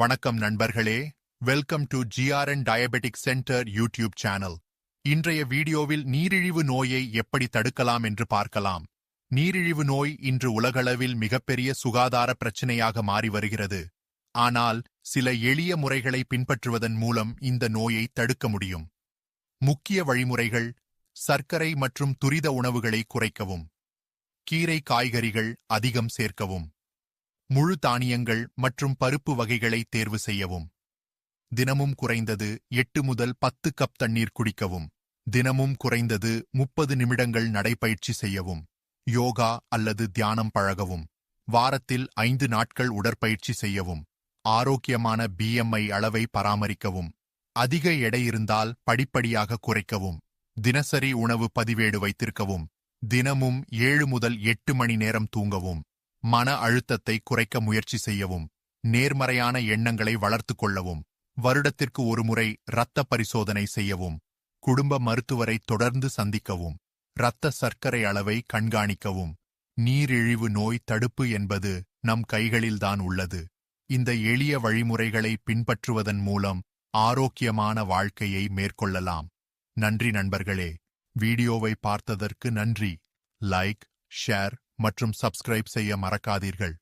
வணக்கம் நண்பர்களே. Welcome to GRN diabetic centre YouTube channel இன்றைய வீடியோவில் நீரிழிவு நோயை எப்படி தடுக்கலாம் என்று பார்க்கலாம். நீரிழிவு நோய் இன்று உலகளவில் மிகப்பெரிய சுகாதார பிரச்சினையாக மாறி வருகிறது. ஆனால் சில எளிய முறைகளை பின்பற்றுவதன் மூலம் இந்த நோயை தடுக்க முடியும். முக்கிய வழிமுறைகள் சர்க்கரை மற்றும் துரித உணவுகளை குறைக்கவும். கீரை காய்கறிகள் அதிகம் சேர்க்கவும். முழு தானியங்கள் மற்றும் பருப்பு வகைகளை தேர்வு செய்யவும். தினமும் குறைந்தது எட்டு முதல் பத்து கப் தண்ணீர் குடிக்கவும். தினமும் குறைந்தது முப்பது நிமிடங்கள் நடைபயிற்சி செய்யவும். யோகா அல்லது தியானம் பழகவும். வாரத்தில் ஐந்து நாட்கள் உடற்பயிற்சி செய்யவும். ஆரோக்கியமான பிஎம்ஐ அளவை பராமரிக்கவும். அதிக எடை இருந்தால் படிப்படியாக குறைக்கவும். தினசரி உணவு பதிவேடு வைத்திருக்கவும். தினமும் ஏழு முதல் எட்டு மணி நேரம் தூங்கவும். மன அழுத்தத்தை குறைக்க முயற்சி செய்யவும் நேர்மறையான எண்ணங்களை வளர்த்து கொள்ளவும் வருடத்திற்கு ஒருமுறை இரத்த பரிசோதனை செய்யவும் குடும்ப மருத்துவரை தொடர்ந்து சந்திக்கவும் இரத்த சர்க்கரை அளவை கண்காணிக்கவும். நீரிழிவு நோய் தடுப்பு என்பது நம் கைகளில்தான் உள்ளது. இந்த எளிய வழிமுறைகளை பின்பற்றுவதன் மூலம் ஆரோக்கியமான வாழ்க்கையை மேற்கொள்ளலாம். நன்றி நண்பர்களே. வீடியோவை பார்த்ததற்கு நன்றி. லைக் ஷேர் மற்றும் சப்ஸ்கிரைப் செய்ய மறக்காதீர்கள்.